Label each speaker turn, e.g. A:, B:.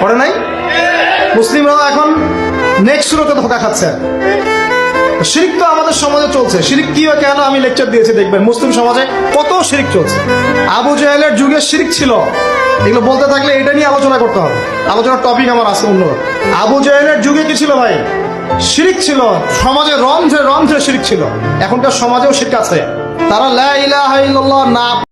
A: করে নাই? মুসলিমরাও এখন নেক্সট শুরুতে ধোকা খাচ্ছে। শিরিক তো আমাদের সমাজে চলছে। শিরিক কি হয় কেন আমি লেকচার দিয়েছি দেখবেন। মুসলিম সমাজে কত শিরিক চলছে। আবু জাহেলের যুগে শিরিক ছিল। এগুলো বলতে থাকলে এটা নিয়ে আলোচনা করতে হবে। আলোচনার টপিক আমার আছে অন্য। আবু জাহেলের যুগে কি ছিল ভাই? শিরিক ছিল। সমাজে রন্ধ্রে রন্ধ্রে শিরিক ছিল। এখনকার সমাজেও শিরিক আছে। তারা লা ইলাহা ইল্লাল্লাহ না